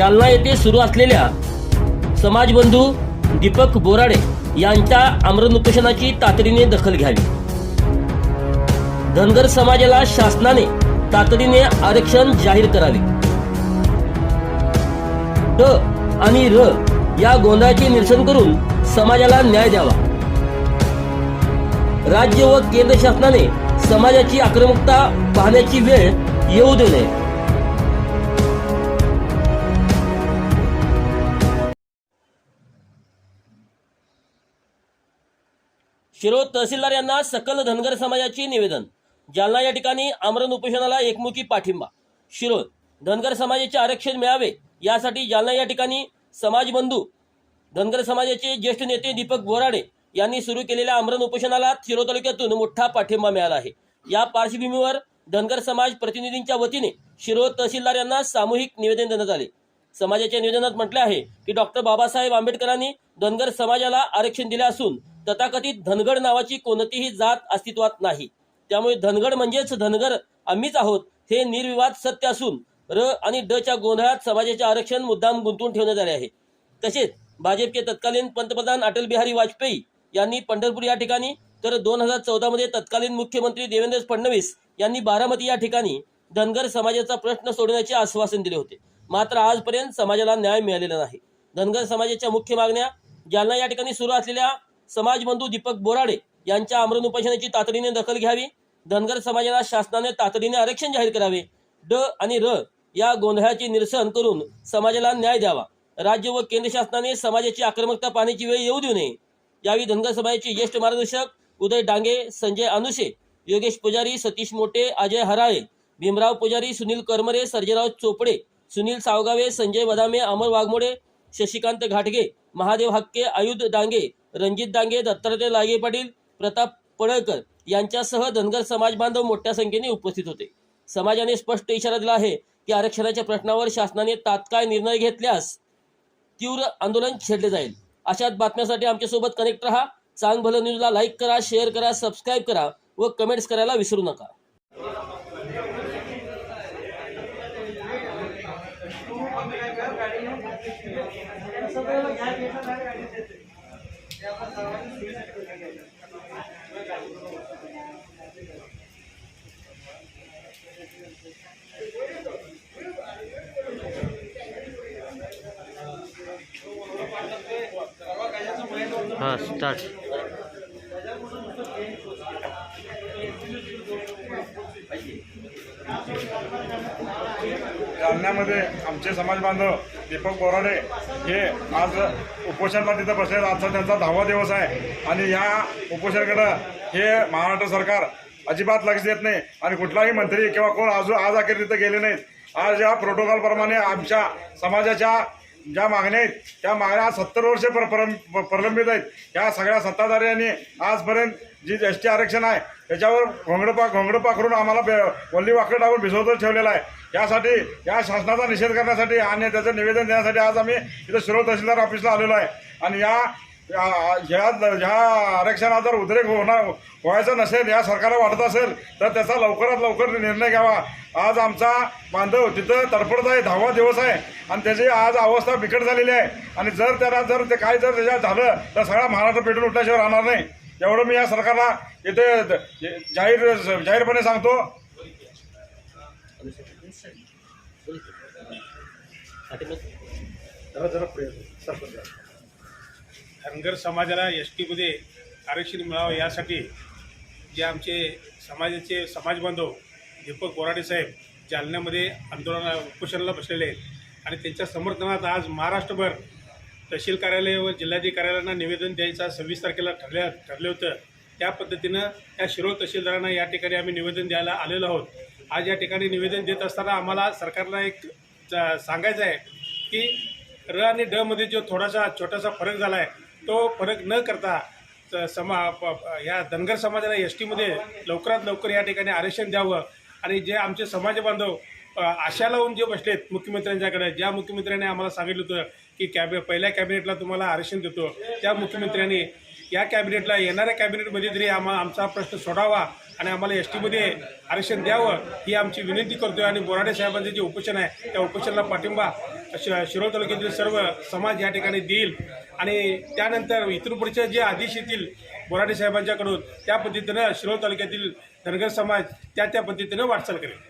जालना येथे सुरू असलेल्या समाजबंधू दीपक बोराडे यांच्या आमरण उपोषणाची तातडीने दखल घ्यावी. धनगर समाजाला शासनाने तातडीने आरक्षण जाहीर करावे. ड आणि र या गोंधळाचे निरसन करून समाजाला न्याय द्यावा. राज्य व केंद्र शासनाने समाजाची आक्रमकता पाहण्याची वेळ येऊ देऊ नये. शिरोळ तहसीलदार यांना सकल धनगर समाजाची निवेदन. जालना या ठिकाणी आमरण उपोषणाला एकमुखी पाठिंबा. शिरोळ धनगर समाजाचे आरक्षण मिळावे यासाठी जालना या ठिकाणी समाजबंधू धनगर समाजाचे ज्येष्ठ नेते दीपक बोराडे यांनी सुरू केलेल्या आमरण उपोषणाला शिरोळ तालुक्यातून मोठा पाठिंबा मिळाला आहे. या पार्श्वभूमीवर धनगर समाज प्रतिनिधींच्या वतीने शिरोळ तहसीलदार यांना सामूहिक निवेदन देण्यात आले. समाजाच्या निवेदनात म्हटले आहे की डॉक्टर बाबासाहेब आंबेडकरांनी धनगर समाजाला आरक्षण दिले असून तथाकथित धनगड नावाची कोणतीही जात अस्तित्वात नाही. त्यामुळे धनगड म्हणजेच धनगर आम्हीच आहोत हे निर्विवाद सत्य असून र आणि ड च्या गोंधळात समाजाचे आरक्षण मुद्दाम गुंतवून ठेवण्यात आले आहे. तसेच भाजपचे तत्कालीन पंतप्रधान अटल बिहारी वाजपेयी यांनी पंढरपूर या ठिकाणी तर दोन हजार चौदा मध्ये तत्कालीन मुख्यमंत्री देवेंद्र फडणवीस यांनी बारामती या ठिकाणी धनगर समाजाचा प्रश्न सोडवण्याचे आश्वासन दिले होते. मात्र आजपर्यंत समाजाला न्याय मिळालेला नाही. धनगर समाजाच्या मुख्य मागण्या जालना या ठिकाणी सुरू असलेल्या समाजबंधू दीपक बोराडे यांच्या आमरण उपोषणाची तातडीने दखल घ्यावी धनगर समाजाला शासनाने तातडीने आरक्षण जाहीर करावे ड आणि र या गोंधळाचे निरसन करून समाजाला न्याय द्यावा. राज्य व केंद्र शासनाने समाजाची आक्रमकता पाहण्याची वेळ येऊ देऊ नये. यावेळी धनगर समाजाचे ज्येष्ठ मार्गदर्शक उदय डांगे संजय अनुशे योगेश पुजारी सतीश मोटे अजय हराळे भीमराव पुजारी सुनील करमरे सर्जेराव चोपडे सुनील सावगावे संजय बदामे अमर वाघमोडे शशिकांत घाटगे महादेव हक्के आयुध डांगे रणजित डांगे दत्तात्रय लागे पाटील प्रताप पडळकर यांच्यासह धनगर समाज बांधव मोठ्या संख्येने उपस्थित होते. समाजाने स्पष्ट इशारा दिला आहे की आरक्षणाच्या प्रश्नावर शासनाने तात्काळ निर्णय घेतल्यास तीव्र आंदोलन छेडले जाईल. अशाच बातम्यासाठी आमच्यासोबत कनेक्ट राहा. चांग भलं न्यूजला लाईक करा शेअर करा सबस्क्राईब करा व कमेंट्स करायला विसरू नका. हा स्टार्ट जालन्यामध्ये आमचे समाज बांधव दीपक बोराडे हे आज उपोषणला तिथं बसले आजचा त्यांचा दहावा दिवस आहे. आणि या उपोषणाकडं हे महाराष्ट्र सरकार अजिबात लक्ष देत नाही. आणि कुठलाही मंत्री किंवा कोण अजून आज अखेर तिथं गेले नाहीत. आज या प्रोटोकॉलप्रमाणे आमच्या समाजाच्या ज्या मागण्या आहेत त्या मागण्या सत्तर वर्ष पर प्रलंबित आहेत. या सगळ्या सत्ताधाऱ्यांनी आजपर्यंत जी एस टी आरक्षण आहे त्याच्यावर घोंगडपा घोंगडपा करून आम्हाला बे वल्ली वाकडं टाकून भिजवतच ठेवलेला आहे. यासाठी या शासनाचा निषेध करण्यासाठी आणि त्याचं निवेदन देण्यासाठी आज आम्ही इथं शिरोळ तहसीलदार ऑफिसला आलेलो आहे. आणि या ह्या ह्या आरक्षणात जर उद्रेक होणार व्हायचा नसेल या सरकारला वाटत असेल तर त्याचा लवकरात लवकर निर्णय घ्यावा. आज आमचा बांधव तिथं तडफडत आहे दहावा दिवस आहे. आणि त्याची आज अवस्था बिकट झालेली आहे. आणि जर त्याला जर ते काय जर त्याच्यात झालं तर सगळा महाराष्ट्र पेटून उठल्याशिवाय राहणार नाही. एवढं मी या सरकारला इथे जाहीर जाहीरपणे सांगतो. धनगर समाजाला एस टीमध्ये आरक्षण मिळावं यासाठी जे आमचे समाजाचे समाजबांधव दीपक बोराडे साहेब जालन्यामध्ये आंदोलना उपोषणाला बसलेले आहेत. आणि त्यांच्या समर्थनात आज महाराष्ट्रभर तहसील कार्यालय व जिल्हाधिकाऱ्यांना निवेदन द्यायचा सव्वीस तारखेला ठरल्या ठरले होतं. त्या पद्धतीनं त्या शिरोळ तहसीलदारांना या ठिकाणी आम्ही निवेदन द्यायला आलेलो आहोत. आज या ठिकाणी निवेदन देत असताना आम्हाला सरकारला एक चा- सांगायचं आहे की र आणि ड मध्ये जो थोडासा छोटासा फरक झाला आहे तो फरक न करता समा प- या धनगर समाजाला एस टीमध्ये लवकरात लवकर या ठिकाणी आरक्षण द्यावं आणि जे आमचे समाज बांधव आशा लावून जे बसलेत मुख्यमंत्र्यांच्याकडे ज्या मुख्यमंत्र्यांनी आम्हाला सांगितलं होतं की कॅबि पहिल्या कॅबिनेटला तुम्हाला आरक्षण देतो. त्या मुख्यमंत्र्यांनी या कॅबिनेटला येणाऱ्या कॅबिनेटमध्ये तरी आम्हा आमचा प्रश्न सोडावा आणि आम्हाला एस टीमध्ये आरक्षण द्यावं ही आमची विनंती करतोय आणि बोराडे साहेबांचं जे उपोषण आहे त्या उपोषणाला पाठिंबा शि शिरोळ तालुक्यातील सर्व समाज या ठिकाणी देईल. आणि त्यानंतर इथून जे आदेश येतील बोराडे साहेबांच्याकडून त्या पद्धतीनं शिरोळ तालुक्यातील धनगर समाज त्या त्या पद्धतीनं वाटचाल करेल.